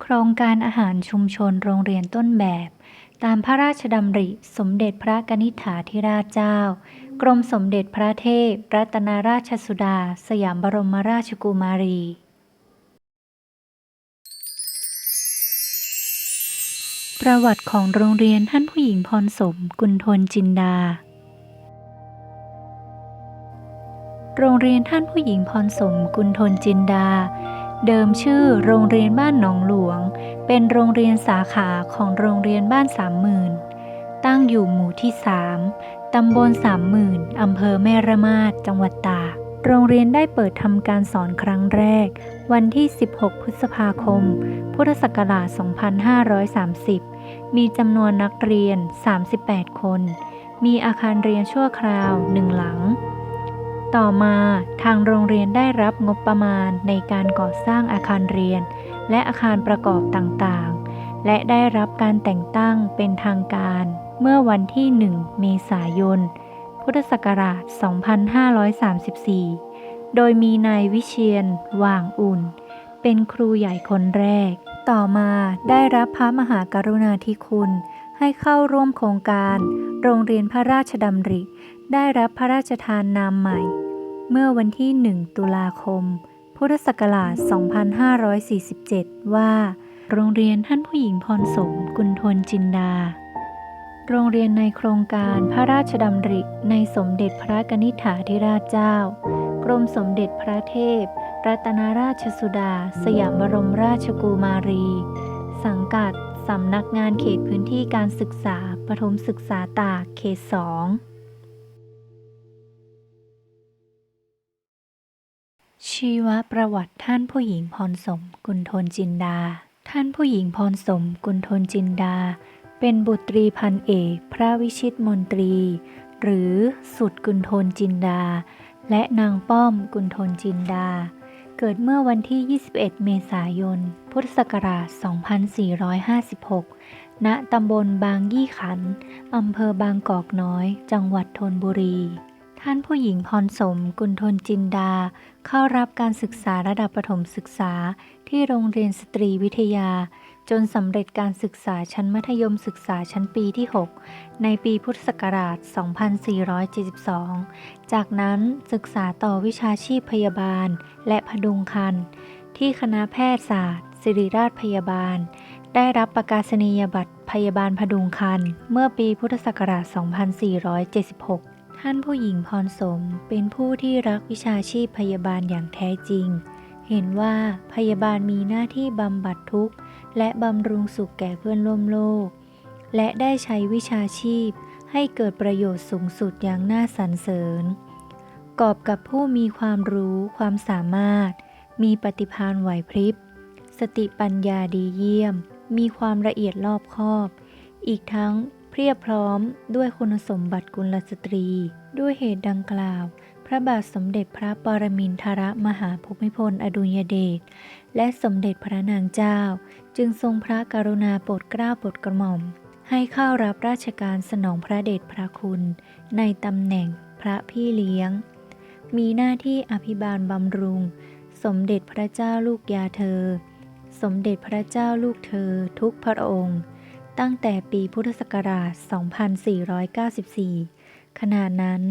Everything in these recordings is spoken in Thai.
โครงการอาหารชุมชนโรงเรียนต้นแบบ ตามพระราชดำริสมเด็จพระกนิษฐาธิราชเจ้า กรมสมเด็จพระเทพ รัตนราชสุดา สยามบรมราชกุมารี ประวัติของโรงเรียนท่านผู้หญิงพรสมกุลทนจินดา โรงเรียนท่านผู้หญิงพรสมกุลทนจินดา เดิมชื่อโรงเรียนบ้านหนองหลวง เป็นโรงเรียนสาขาของโรงเรียนบ้านสามหมื่นตั้งอยู่หมู่ที่3ตำบลสามหมื่นอำเภอแม่ระมาดจังหวัดตาก โรงเรียนได้เปิดทำการสอนครั้งแรก วันที่ 16 พฤษภาคม พุทธศักราช 2530 มีจำนวนนักเรียน 38 คน มีอาคารเรียนชั่วคราวหนึ่งหลัง ต่อมาทางโรงเรียนได้รับงบประมาณในการก่อสร้างอาคารเรียน และอาคารประกอบต่างๆ และได้รับการแต่งตั้งเป็นทางการ เมื่อวันที่ 1 เมษายน พุทธศักราช 2534 โดยมีนายวิเชียนว่างอุ่น เป็นครูใหญ่คนแรก ต่อมาได้รับพระมหากรุณาธิคุณให้เข้าร่วมโครงการ โรงเรียนพระราชดำริ ได้รับพระราชทานนามใหม่ เมื่อวันที่ 1 ตุลาคม พุทธศักราช 2547 ว่า โรงเรียนท่านผู้หญิงพรสมกุลทนจินดา โรงเรียนในโครงการพระราชดำริในสมเด็จพระกนิษฐาธิราชเจ้า กรมสมเด็จพระเทพ รัตนราชสุดา สยามบรมราชกุมารี สังกัดสำนักงานเขตพื้นที่การศึกษาประถมศึกษาตากเขตสอง ชีวประวัติท่านผู้หญิงพรสมกุลทนจินดา ท่านผู้หญิงพรสมกุลทนจินดา เป็นบุตรีพันเอกพระวิชิตมนตรี หรือสุดกุลทนจินดา และนางป้อมกุลทนจินดา เกิดเมื่อวันที่ 21 เมษายน พุทธศักราช 2456 ณ ตำบลบางยี่ขัน อำเภอบางกอกน้อย จังหวัดธนบุรี ท่านผู้หญิงพรสมกุลทนจินดา เข้ารับการศึกษาระดับประถมศึกษาที่โรงเรียนสตรีวิทยา จนสำเร็จการศึกษาชั้นมัธยมศึกษาชั้นปีที่ 6 ในปีพุทธศักราช 2472 จากนั้นศึกษาต่อวิชาชีพพยาบาล และพดุงครรภ์ที่คณะแพทยศาสตร์ ศิริราชพยาบาล ได้รับประกาศนียบัตรพยาบาลพดุงครรภ์เมื่อปีพุทธศักราช 2476 ท่านผู้หญิงพรสมเป็นผู้ที่รักวิชาชีพพยาบาลอย่างแท้จริง เห็นว่าพยาบาลมีหน้าที่บำบัดทุกข์ และบำรุงสุขแก่เพื่อนร่วมโลก และได้ใช้วิชาชีพให้เกิดประโยชน์สูงสุดอย่างน่าสรรเสริญ กอบกับผู้มีความรู้ความสามารถ มีปฏิภาณไหวพริบ สติปัญญาดีเยี่ยม มีความละเอียดรอบคอบ อีกทั้ง เพียบพร้อมด้วยคุณสมบัติกุลสตรี ด้วยเหตุดังกล่าว พระบาทสมเด็จพระปรมินทรมหาภูมิพลอดุลยเดชและสมเด็จพระนางเจ้า จึงทรงพระกรุณาโปรดเกล้าโปรดกระหม่อม ให้เข้ารับราชการสนองพระเดชพระคุณ ในตำแหน่งพระพี่เลี้ยง มีหน้าที่อภิบาลบำรุง สมเด็จพระเจ้าลูกยาเธอ สมเด็จพระเจ้าลูกเธอทุกพระองค์ ตั้งแต่ปีพุทธศักราช 2494 ขณะนั้น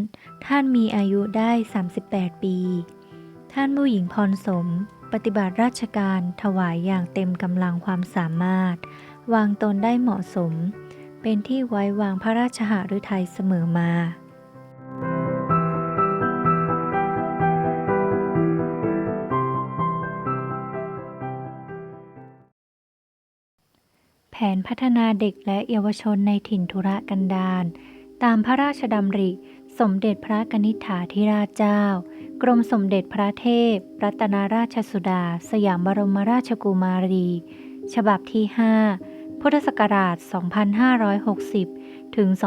ท่านมีอายุได้ 38 ปี ท่านผู้หญิงพรสม ปฏิบัติราชการถวายอย่างเต็มกำลังความสามารถ วางตนได้เหมาะสม เป็นที่ไว้วางพระราชหฤทัยเสมอมา นพัฒนาเด็กและเยาวชนในถิ่นธุรกันดารตามพระราชดำริ สมเด็จพระกนิษฐาธิราชเจ้า กรมสมเด็จพระเทพ รัตนราชสุดา สยามบรมราชกุมารี ฉบับที่ 5 พุทธศักราช 2560 ถึง 2569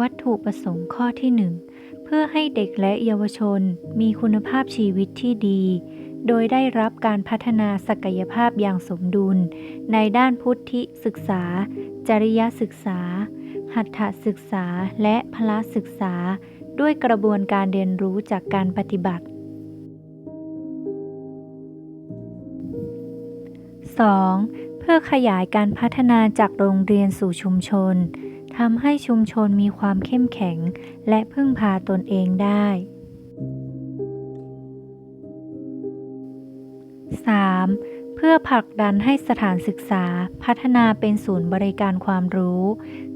วัตถุประสงค์ข้อที่1เพื่อให้เด็กและเยาวชนมีคุณภาพชีวิตที่ดี โดยได้รับการพัฒนาศักยภาพอย่างสมดุล ในด้านพุทธิศึกษา จริยศึกษา หัตถศึกษา และพละศึกษา ด้วยกระบวนการเรียนรู้จากการปฏิบัติ 2. เพื่อขยายการพัฒนาจากโรงเรียนสู่ชุมชน ทำให้ชุมชนมีความเข้มแข็ง และพึ่งพาตนเองได้ 3. เพื่อผลักดันให้สถานศึกษาพัฒนาเป็นศูนย์บริการความรู้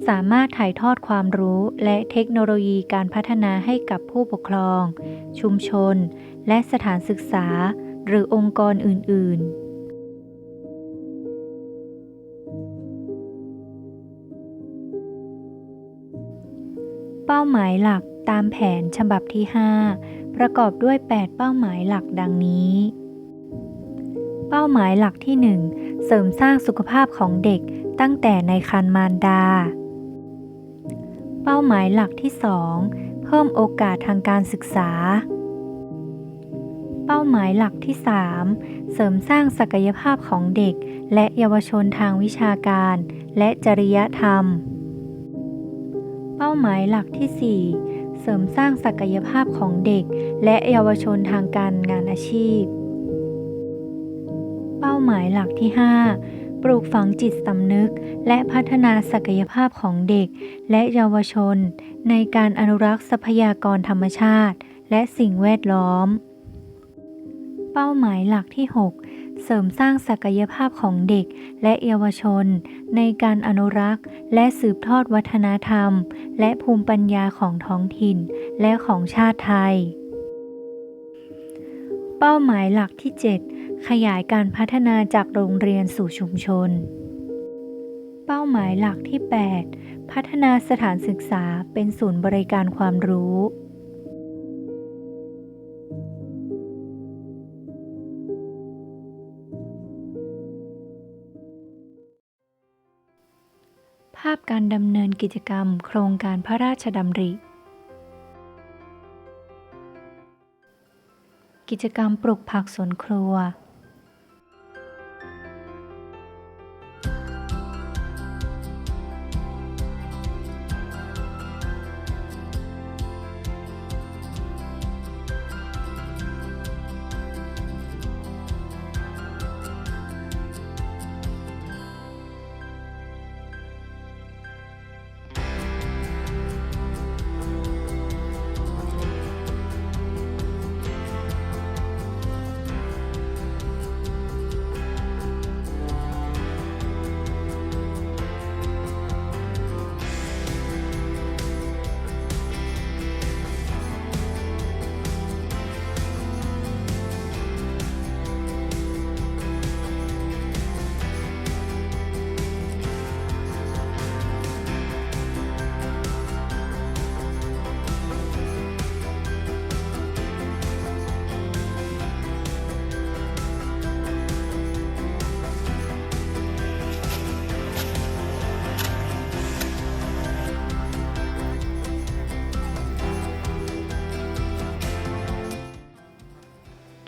สามารถถ่ายทอดความรู้และเทคโนโลยีการพัฒนาให้กับผู้ปกครอง ชุมชน และสถานศึกษา หรือองค์กรอื่น ๆ ป้าหมายหลักตามแผนฉบับที่ 5 ประกอบด้วย 8 เป้าหมายหลักดังนี้ เป้าหมายหลักที่ 1 เสริมสร้างสุขภาพของเด็กตั้งแต่ในครรภ์มารดา เป้าหมายหลักที่ 2 เพิ่มโอกาสทางการศึกษา เป้าหมายหลักที่ 3 เสริมสร้างศักยภาพของเด็กและเยาวชนทางวิชาการ และจริยธรรม เป้าหมายหลักที่ 4 เสริมสร้างศักยภาพของเด็ก และเยาวชนทางการงานอาชีพ เป้าหมายหลักที่ 5 ปลูกฝังจิตสำนึก และพัฒนาศักยภาพของเด็ก และเยาวชน ในการอนุรักษ์ทรัพยากรธรรมชาติ และสิ่งแวดล้อม เป้าหมายหลักที่ 6 เสริมสร้างศักยภาพของเด็กและเยาวชน ในการอนุรักษ์ และสืบทอดวัฒนธรรม และภูมิปัญญาของท้องถิ่น และของชาติไทย เป้าหมายหลักที่ 7 ขยายการพัฒนาจากโรงเรียนสู่ชุมชน เป้าหมายหลักที่ 8 พัฒนาสถานศึกษาเป็นศูนย์บริการความรู้ การดำเนินกิจกรรม โครงการพระราชดำริ กิจกรรมปลูกผักสวนครัว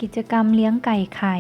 กิจกรรมเลี้ยงไก่ไข่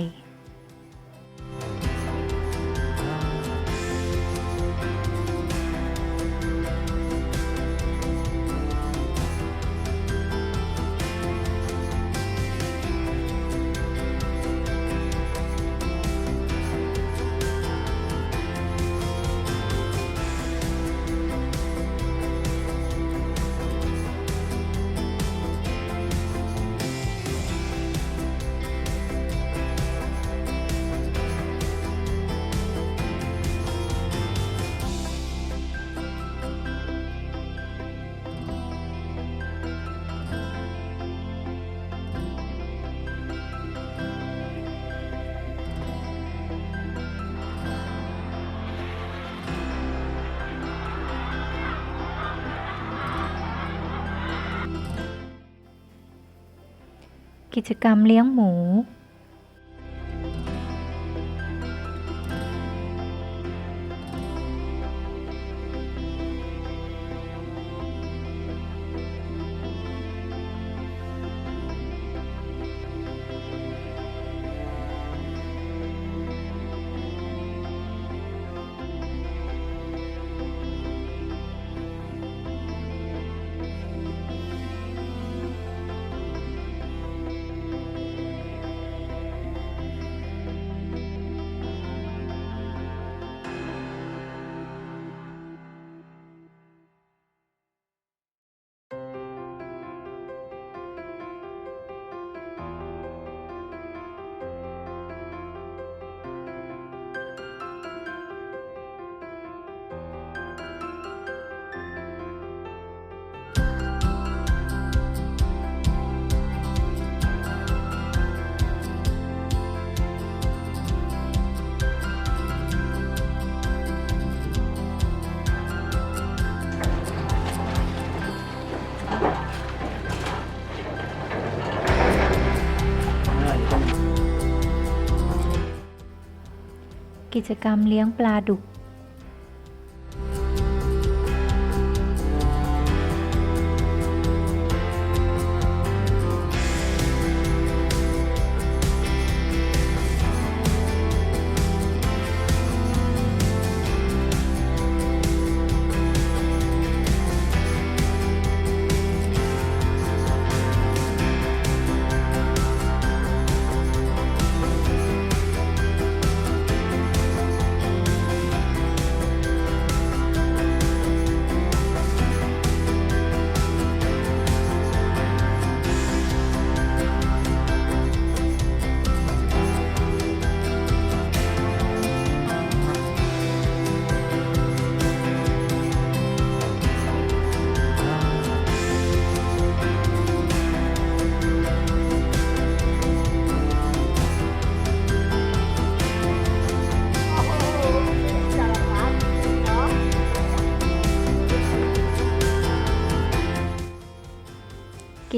กิจกรรมเลี้ยงหมู กิจกรรมเลี้ยงปลาดุก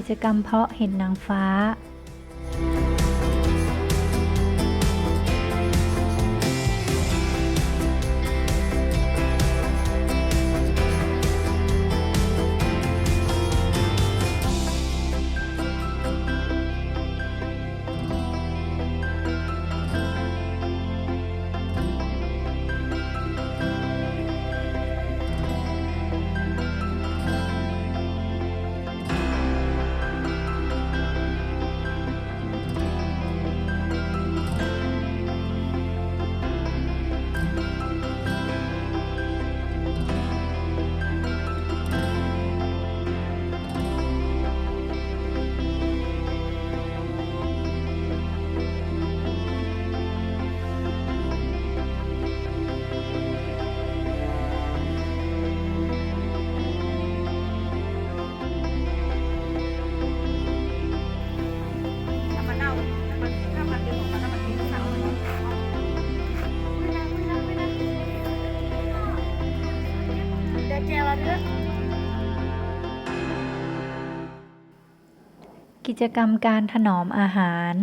จกรรมเพาะเห็ดนางฟ้าถ้า จกรรมการถนอมอาหาร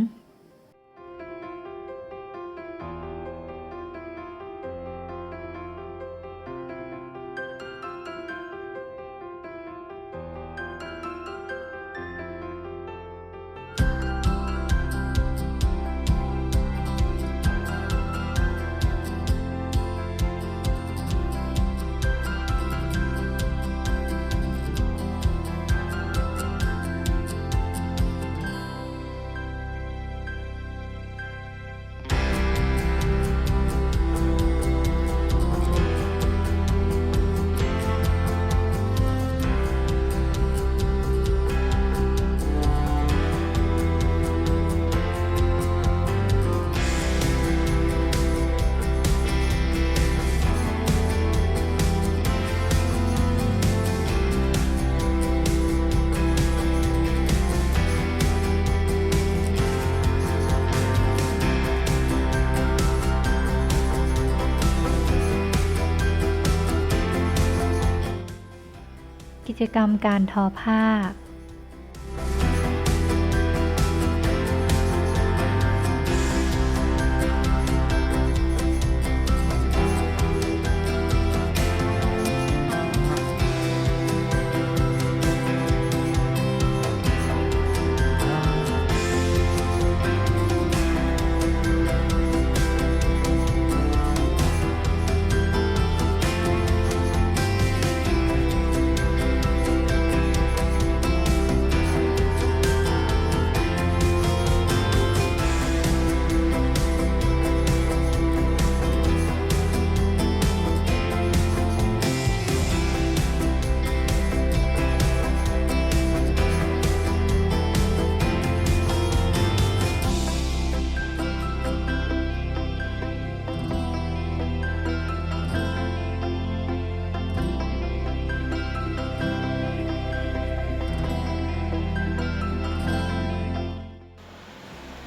กิจกรรมการทอผ้า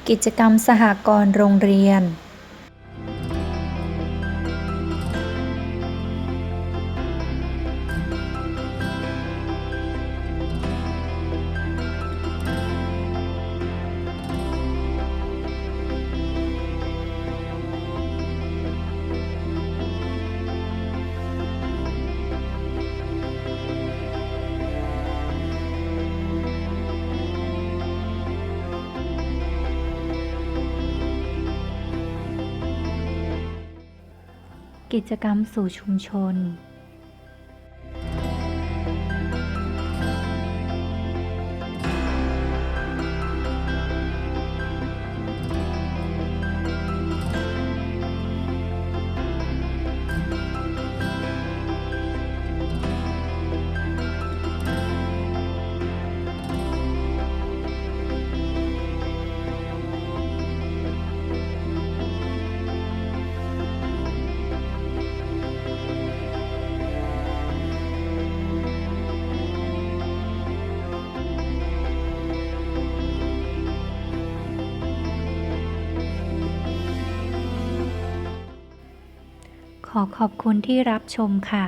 กิจกรรมสหกรณ์โรงเรียน กิจกรรมสู่ชุมชน ขอขอบคุณที่รับชมค่ะ